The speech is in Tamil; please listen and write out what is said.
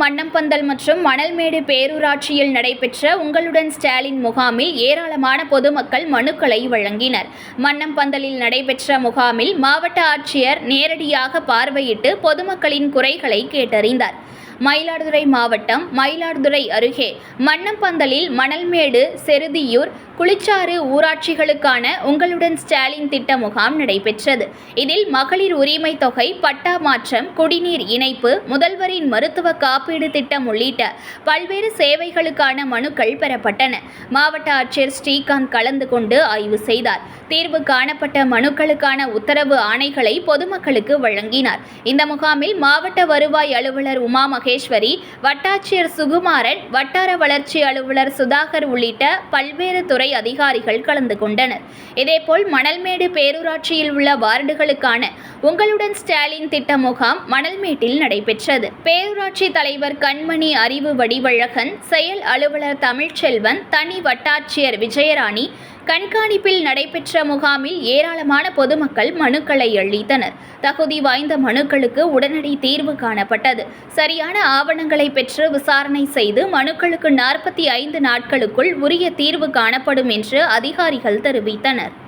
மன்னம்பந்தல் மற்றும் மணல்மேடு பேரூராட்சியில் நடைபெற்ற உங்களுடன் ஸ்டாலின் முகாமில் ஏராளமான பொதுமக்கள் மனுக்களை வழங்கினர். மன்னம்பந்தலில் நடைபெற்ற முகாமில் மாவட்ட ஆட்சியர் நேரடியாக பார்வையிட்டு பொதுமக்களின் குறைகளை கேட்டறிந்தார். மயிலாடுதுறை மாவட்டம் மயிலாடுதுறை அருகே மன்னம்பந்தலில் மணல்மேடு செருதியூர் குளிச்சாறு ஊராட்சிகளுக்கான உங்களுடன் ஸ்டாலின் திட்ட முகாம் நடைபெற்றது. இதில் மகளிர் உரிமை தொகை பட்டா மாற்றம் குடிநீர் இணைப்பு முதல்வரின் மருத்துவ காப்பீடு திட்டம் உள்ளிட்ட பல்வேறு சேவைகளுக்கான மனுக்கள் பெறப்பட்டன. மாவட்ட ஆட்சியர் ஸ்ரீகாந்த் கலந்து கொண்டு ஆய்வு செய்தார். தீர்வு காணப்பட்ட மனுக்களுக்கான உத்தரவு ஆணைகளை பொதுமக்களுக்கு வழங்கினார். இந்த முகாமில் மாவட்ட வருவாய் அலுவலர் உமா மகேஸ்வரி வட்டாட்சியர் சுகுமாரன் வட்டார வளர்ச்சி அலுவலர் சுதாகர் உள்ளிட்ட பல்வேறு துறை துறை அதிகாரிகள் கலந்து கொண்டனர். இதேபோல் மணல்மேடு பேரூராட்சியில் உள்ள வார்டுகளுக்கான உங்களுடன் ஸ்டாலின் திட்ட முகாம் மணல்மேட்டில் நடைபெற்றது. பேரூராட்சி தலைவர் கண்மணி அறிவு வடிவழகன் செயல் அலுவலர் தமிழ்ச்செல்வன் தனி வட்டாட்சியர் விஜயராணி கண்காணிப்பில் நடைபெற்ற முகாமில் ஏராளமான பொதுமக்கள் மனுக்களை அளித்தனர். தகுதி வாய்ந்த மனுக்களுக்கு உடனடி தீர்வு காணப்பட்டது. சரியான ஆவணங்களை பெற்று விசாரணை செய்து மனுக்களுக்கு நாற்பத்தி ஐந்து நாட்களுக்குள் உரிய தீர்வு காணப்படும் என்று அதிகாரிகள் தெரிவித்தனர்.